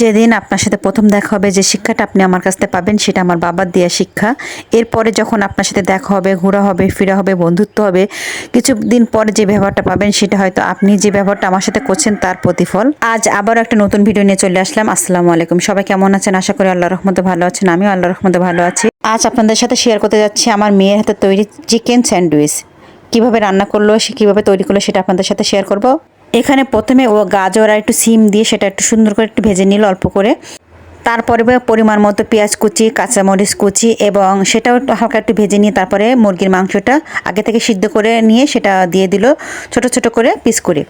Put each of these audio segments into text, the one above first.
যেদিন আপনার সাথে প্রথম দেখা হবে, যে শিক্ষাটা আপনি আমার কাছ থেকে পাবেন, সেটা আমার বাবার দেওয়া শিক্ষা। এরপরে যখন আপনার সাথে দেখা হবে, ঘোরা হবে, ফিরা হবে, বন্ধুত্ব হবে, কিছুদিন পরে যে ব্যবহারটা পাবেন, সেটা হয়তো আপনি যে ব্যবহারটা আমার সাথে করছেন, তার প্রতিফল। আজ আবারও একটা নতুন ভিডিও নিয়ে চলে আসলাম। আসসালামু আলাইকুম। সবাই কেমন আছেন? আশা করি আল্লাহ রহমতে ভালো আছেন। আমিও আল্লাহ রহমতে ভালো আছি। আজ আপনাদের সাথে শেয়ার করতে যাচ্ছি আমার মেয়ের হাতে তৈরি চিকেন স্যান্ডউইচ কীভাবে রান্না করল, সে কীভাবে তৈরি করল, সেটা আপনাদের সাথে শেয়ার করব। এখানে প্রথমে ও গাজর আর একটু সিম দিয়ে সেটা একটু সুন্দর করে একটু ভেজে নিল অল্প করে। তারপরে পরিমাণ মতো পেঁয়াজ কুচি, কাঁচামরিচ কুচি এবং সেটাও হালকা একটু ভেজে নিয়ে তারপরে মুরগির মাংসটা আগে থেকে সিদ্ধ করে নিয়ে সেটা দিয়ে দিল ছোট ছোট করে পিস করে।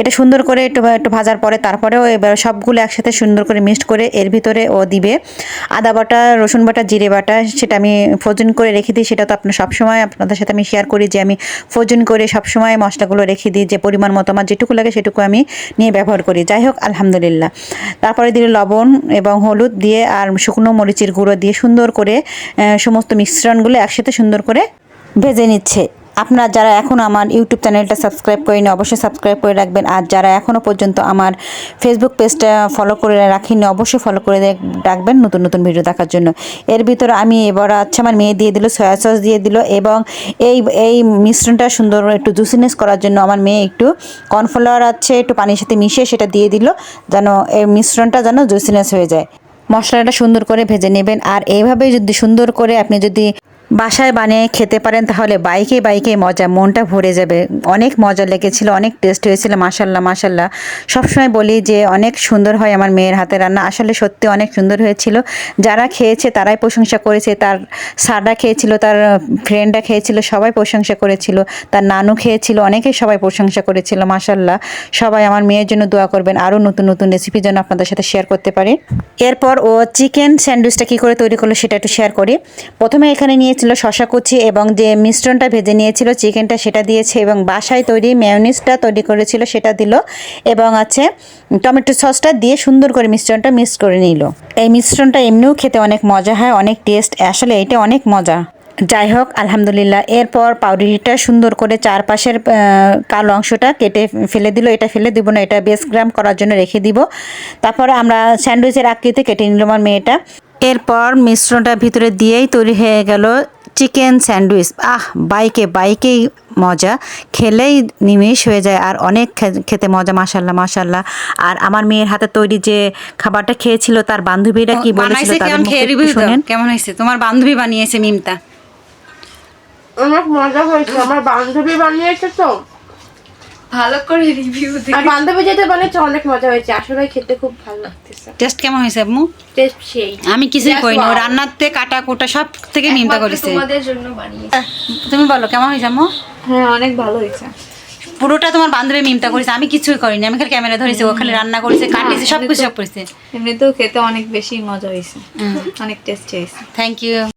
এটা সুন্দর করে একটু একটু ভাজার পরে তারপরেও এবার সবগুলো একসাথে সুন্দর করে মিক্সড করে এর ভিতরে ও দিবে। আদা বাটা, রসুন বাটা, জিরে বাটা সেটা আমি ফ্রোজেন করে রেখে দিই, সেটা তো আপনার সবসময় আপনাদের সাথে আমি শেয়ার করি যে আমি ফ্রোজেন করে সবসময় মশলাগুলো রেখে দিই, যে পরিমাণ মতো আমার যেটুকু লাগে সেটুকু আমি নিয়ে ব্যবহার করি। যাই হোক, আলহামদুলিল্লাহ। তারপরে দিলে লবণ এবং হলুদ দিয়ে আর শুকনো মরিচের গুঁড়ো দিয়ে সুন্দর করে সমস্ত মিশ্রণগুলো একসাথে সুন্দর করে ভেজে নিচ্ছে। আপনারা যারা এখন আমার ইউটিউব চ্যানেলটা সাবস্ক্রাইব করেনি অবশ্যই সাবস্ক্রাইব করে রাখবেন। আর যারা এখনও পর্যন্ত আমার ফেসবুক পেজটা ফলো করে রাখিনি অবশ্যই ফলো করে রাখবেন নতুন নতুন ভিডিও দেখার জন্য। এর ভিতরে আমি এবার আচ্ছা আমার মেয়ে দিয়ে দিল সয়া সস দিয়ে দিল এবং এই এই মিশ্রণটা সুন্দর একটু জুসিনেস করার জন্য আমার মেয়ে একটু কর্নফ্লাওয়ার আছে, একটু পানির সাথে মিশিয়ে সেটা দিয়ে দিল, যেন এই মিশ্রণটা যেন জুসিনেস হয়ে যায়। মশলাটা সুন্দর করে ভেজে নেবেন। আর এইভাবে যদি সুন্দর করে আপনি যদি বাসায় বানিয়ে খেতে পারেন, তাহলে বাইকে বাইকে মজা, মনটা ভরে যাবে। অনেক মজা লেগেছিল, অনেক টেস্ট হয়েছিল মাসাল্লাহ মাসাল্লাহ সবসময় বলি যে, অনেক সুন্দর হয় আমার মেয়ের হাতে রান্না। আসলে সত্যি অনেক সুন্দর হয়েছিল। যারা খেয়েছে, তারাই প্রশংসা করেছে। তার সাররা খেয়েছিল, তার ফ্রেন্ডরা খেয়েছিল, সবাই প্রশংসা করেছিল। তার নানু খেয়েছিল অনেকেই সবাই প্রশংসা করেছিল মাসাল্লাহ সবাই আমার মেয়ের জন্য দোয়া করবেন। আরও নতুন নতুন রেসিপি যেন আপনাদের সাথে শেয়ার করতে পারি। এরপর ও চিকেন স্যান্ডউইচটা কী করে তৈরি করল সেটা একটু শেয়ার করি। প্রথমে এখানে নিয়েছিল শশা কুচি এবং যে মিশ্রণটা ভেজে নিয়েছিল চিকেনটা সেটা দিয়েছে এবং বাসায় তৈরি মেয়নিজটা তৈরি করেছিল সেটা দিল এবং আছে টমেটো সসটা দিয়ে সুন্দর করে মিশ্রণটা মিক্স করে নিল। এই মিশ্রণটা এমনিও খেতে অনেক মজা হয়, অনেক টেস্ট আসলে এটা অনেক মজা। যাই হোক আলহামদুলিল্লাহ, এরপর পাউরুটিটা সুন্দর করে চারপাশের কালো অংশটা কেটে ফেলে দিল। এটা ফেলে দিব না, এটা বেস গ্রাম করার জন্য রেখে দিব। তারপর আমরা স্যান্ডউইচের আকৃতি কেটে নিল আমার মেয়েটা। এরপর মিশ্রণটা ভিতরে দিয়েই তৈরি হয়ে গেল চিকেন স্যান্ডউইচ। আহ বাইকে বাইকেই মজা। খেলেই নিমেষ হয়ে যায় আর অনেক খে- খেতে মজা মাসাল্লাহ মাসাল্লাহ আর আমার মেয়ের হাতে তৈরি যে খাবারটা খেয়েছিল তার বান্ধবীরা কি বলেছিল শোনেন। কেমন হয়েছে? তোমার বান্ধবী বানিয়েছে মিমতা। অনেক মজা হয়েছে। আমার বান্ধবী বানিয়েছে তো। ভালো করে রিভিউ আর বান্ধবী বানিয়েছে অনেক মজা হয়েছে। আসলে খেতে খুব ভালো লাগতেছে। টেস্ট কেমন হয়েছে আম্মু? টেস্ট সেই। আমি কিছুই ও. রান্নাতে কাটা কোটা সব থেকে মিমতা করেছে। তোমাদের জন্য বানিয়েছে। তুমি বলো কেমন হয়েছে আম্মু? হ্যাঁ অনেক ভালো হয়েছে। পুরোটা তোমার বান্ধবী মিমতা করেছে। আমি কিছুই করিনি। আমি খালি ক্যামেরা ধরেছি ও খালি রান্না করেছে কাটিয়েছে সব কিছু সব করেছে। এমনিতেও খেতে অনেক বেশি মজা হয়েছে। অনেক টেস্ট হয়েছে। Thank you